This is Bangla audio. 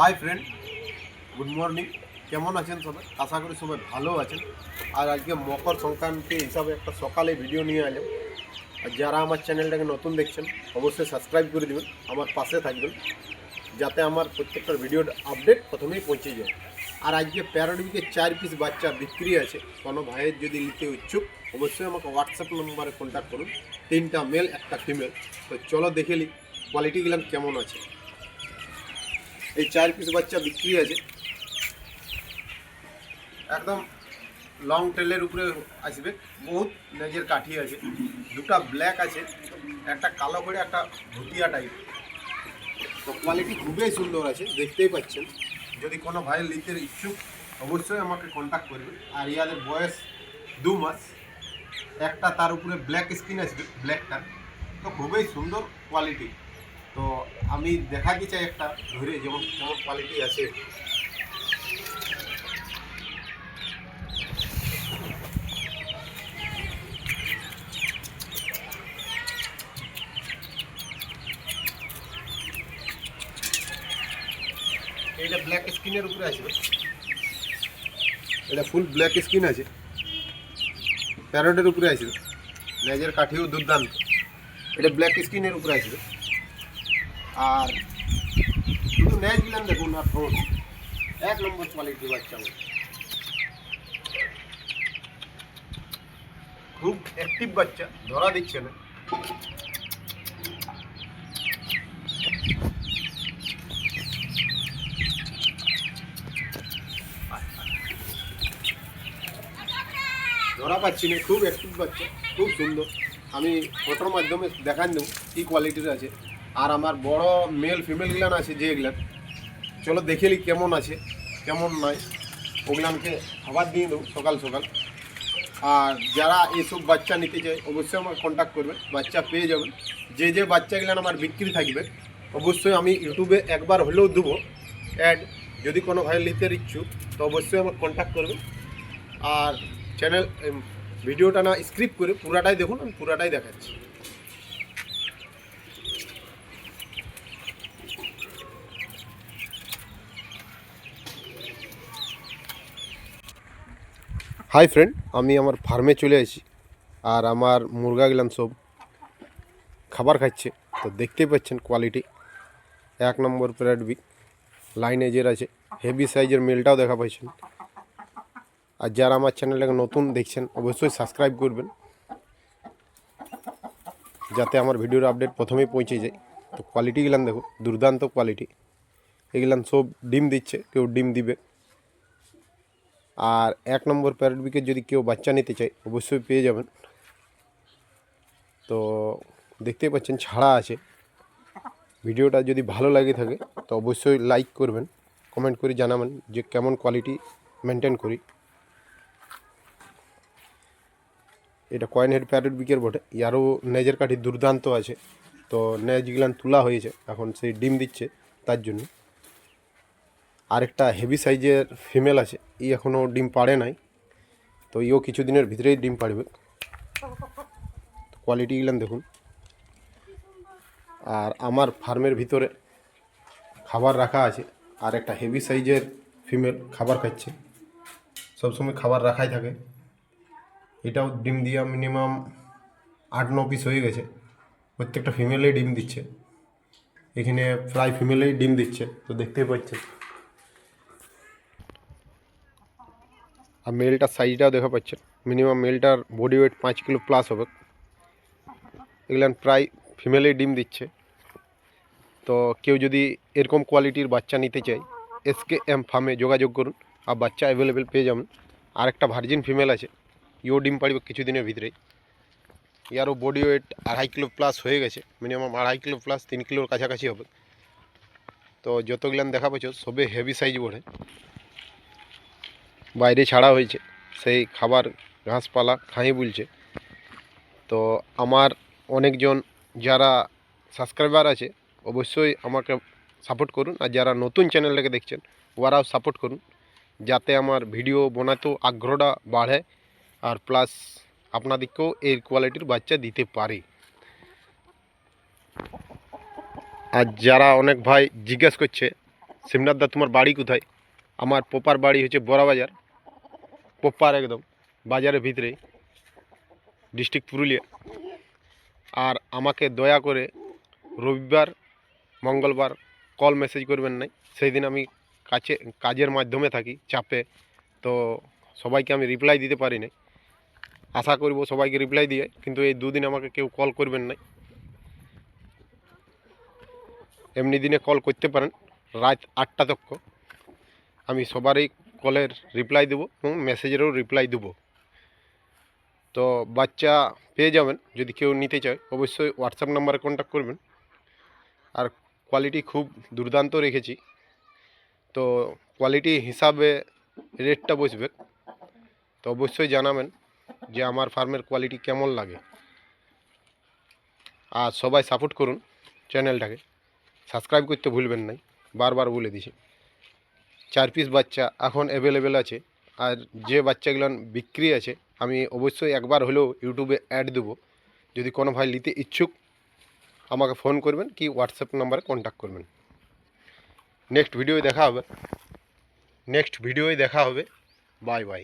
হাই ফ্রেন্ড গুড মর্নিং কেমন আছেন সবাই? আশা করি সবাই ভালো আছেন। আর আজকে মকর সংক্রান্তি হিসাবে একটা সকালে ভিডিও নিয়ে এলাম। আর যারা আমার চ্যানেলটাকে নতুন দেখছেন, অবশ্যই সাবস্ক্রাইব করে দেবেন, আমার পাশে থাকবেন। যাতে আমার প্রত্যেকটা ভিডিওর আপডেট প্রথমেই পৌঁছে যায়। আর আজকে প্যারোডিকে চার পিস বাচ্চা বিক্রি আছে। কোনো ভাইয়ের যদি নিতে ইচ্ছুক, অবশ্যই আমাকে হোয়াটসঅ্যাপ নম্বরে কন্ট্যাক্ট করুন। তিনটা মেল একটা ফিমেল তো চলো দেখে নিই কোয়ালিটিগুলো কেমন আছে। এই চার পিস বাচ্চা বিক্রি আছে একদম লং টেলের উপরে আসবে। বহুত লেজের কাঠি আছে। দুটা ব্ল্যাক আছে। একটা কালো করে, একটা ভুটিয়া টাইপ তো কোয়ালিটি খুবই সুন্দর আছে, দেখতেই পাচ্ছেন। যদি কোনো ভাই নিতে ইচ্ছুক, অবশ্যই আমাকে কন্ট্যাক্ট করবে। আর ইয়াদের বয়স দু মাস। একটা তার উপরে ব্ল্যাক স্কিন আসবে ব্ল্যাকটা তো খুবই সুন্দর কোয়ালিটি তো আমি দেখাতে চাই একটা ধরে যেমন কেমন কোয়ালিটি আছে। এটা ব্ল্যাক স্কিনের উপরে আসবে এটা ফুল ব্ল্যাক স্কিন আছে। প্যারোটের উপরে আসবে লেজের কাঠিও দুর্দান্ত। এটা ব্ল্যাক স্কিনের উপরে আসবে আর শুধু ন্যাচ দিলাম দেখুন আর ঠোঁট। এক নম্বর কোয়ালিটি বাচ্চা। খুব অ্যাক্টিভ বাচ্চা, ধরা দিচ্ছে না। ধরা পাচ্ছি না, খুব অ্যাক্টিভ বাচ্চা, খুব সুন্দর। আমি ফটোর মাধ্যমে দেখান দেবো কী কোয়ালিটির আছে। আর আমার বড় মেল ফিমেল গুলান আছে যে এগুলান। চলো দেখে নি কেমন আছে, কেমন নয় ওগুলানকে খাবার দিয়ে দেবো সকাল সকাল। আর যারা এইসব বাচ্চা নিতে চায়, অবশ্যই আমার কন্ট্যাক্ট করবেন বাচ্চা পেয়ে যাবেন যে যে বাচ্চাগুলান আমার বিক্রি থাকবে, অবশ্যই আমি ইউটিউবে একবার হলেও দেবো। অ্যাড যদি কোনো ভাই নিতে ইচ্ছুক, তো অবশ্যই আমার কন্ট্যাক্ট করবেন আর চ্যানেল ভিডিওটা না স্ক্রিপ্ট করে পুরাটাই দেখুন, আমি পুরাটাই দেখাচ্ছি। হাই ফ্রেন্ড আমি আমার ফার্মে চলে আসি আর আমার মুরগাগুলান সব। খাবার খাচ্ছে। তো দেখতেই পাচ্ছেন কোয়ালিটি এক নম্বর প্যারেড বি লাইন এজের আছে হেভি সাইজের মেলটাও দেখা পাচ্ছেন আর যারা আমার চ্যানেলটাকে নতুন দেখছেন, অবশ্যই সাবস্ক্রাইব করবেন। যাতে আমার ভিডিওর আপডেট প্রথমেই পৌঁছে যায়। তো কোয়ালিটিগুলান দেখো, দুর্দান্ত কোয়ালিটি এগুলান সব ডিম দিচ্ছে, কেউ ডিম দিবে। আর এক নম্বর প্যারেট বিকেট যদি কেউ বাচ্চা নিতে চায়, অবশ্যই পেয়ে যাবেন। তো দেখতেই পাচ্ছেন ছাড়া আছে। ভিডিওটা যদি ভালো লাগে থাকে, তো অবশ্যই লাইক করবেন কমেন্ট করে জানাবেন যে কেমন কোয়ালিটি মেনটেন করি। এটা কয়েন হেড প্যারেট বিকের বটে। ইয়ারও নেজের কাঠি দুর্দান্ত আছে। তো নেজগুলান তোলা হয়েছে। এখন সেই ডিম দিচ্ছে তার জন্য। আরেকটা হেভি সাইজের ফিমেল আছে। ই এখনও ডিম পাড়ে নাই। তো ইও কিছুদিনের ভিতরেই ডিম পাড়বে। কোয়ালিটিগুলান দেখুন। আর আমার ফার্মের ভিতরে খাবার রাখা আছে। আর একটা হেভি সাইজের ফিমেল খাবার খাচ্ছে। সবসময় খাবার রাখাই থাকে। এটাও ডিম দিয়া মিনিমাম আট, ন পিস হয়ে গেছে। প্রত্যেকটা ফিমেলেই ডিম দিচ্ছে। এখানে প্রায় ফিমেলেই ডিম দিচ্ছে। তো দেখতেই পাচ্ছেন। আর মেলটার সাইজটাও দেখা পাচ্ছেন। মিনিমাম মেলটার বডি ওয়েট পাঁচ কিলো প্লাস হবে। এগুলান প্রায় ফিমেলেই ডিম দিচ্ছে। তো কেউ যদি এরকম কোয়ালিটির বাচ্চা নিতে চায় এসকে এম ফার্মে যোগাযোগ করুন আর বাচ্চা অ্যাভেলেবেল পেয়ে যাবেন। আর একটা ভার্জিন ফিমেল আছে, ইও ডিম পাড়বে কিছুদিনের ভিতরেই। ইয়ারও বডি ওয়েট আড়াই কিলো প্লাস হয়ে গেছে। মিনিমাম আড়াই কিলো প্লাস তিন কিলোর কাছাকাছি হবে। তো যতগুলান দেখা পাচ্ছ সবে হেভি সাইজ বড়ে। বাইরে ছাড়া হয়েছে। সেই খাবার ঘাসপালা খাই বলছে। তো আমার অনেকজন যারা সাবস্ক্রাইবার আছে, অবশ্যই আমাকে সাপোর্ট করুন। আর যারা নতুন চ্যানেলটাকে দেখছেন, ওরাও সাপোর্ট করুন। যাতে আমার ভিডিও বানাতেও আগ্রহটা বাড়ে। আর প্লাস আপনাদেরকেও এর কোয়ালিটির বাচ্চা দিতে পারি। আর যারা অনেক ভাই জিজ্ঞেস করছে শিবনাথ দা তোমার বাড়ি কোথায়? আমার পোপার বাড়ি হচ্ছে বড়াবাজার। পোপার একদম বাজারের ভিতরেই ডিস্ট্রিক্ট পুরুলিয়া। আর আমাকে দয়া করে রবিবার, মঙ্গলবার কল মেসেজ করবেন নাই। সেই দিন আমি কাছে, কাজের মাধ্যমে থাকি, চাপে। তো সবাইকে আমি রিপ্লাই দিতে পারি না আশা করব সবাইকে রিপ্লাই দিয়ে, কিন্তু এই দুদিন আমাকে কেউ কল করবেন নাই। এমনি দিনে কল করতে পারেন। রাত আটটা তক্ষ আমি সবারই কলের রিপ্লাই দেবো এবং মেসেজেরও রিপ্লাই দেবো। তো বাচ্চা পেয়ে যাবেন, যদি কেউ নিতে চায়, অবশ্যই হোয়াটসঅ্যাপ নাম্বারে কন্ট্যাক্ট করবেন। আর কোয়ালিটি খুব দুর্দান্ত রেখেছি। তো কোয়ালিটি হিসাবে রেটটা বসবে। তো অবশ্যই জানাবেন যে আমার ফার্মের কোয়ালিটি কেমন লাগে। আর সবাই সাপোর্ট করুন চ্যানেলটাকে সাবস্ক্রাইব করতে ভুলবেন নাই। বারবার বলে দিছি। চার পিস বাচ্চা এখন অ্যাভেলেবেল আছে। আর যে বাচ্চাগুলো বিক্রি আছে, আমি অবশ্যই একবার হলেও ইউটিউবে অ্যাড দেবো। যদি কোনো ভাই নিতে ইচ্ছুক, আমাকে ফোন করবেন কি হোয়াটসঅ্যাপ নাম্বারে কন্ট্যাক্ট করবেন। নেক্সট ভিডিওয় দেখা হবে। নেক্সট ভিডিওয় দেখা হবে। Bye bye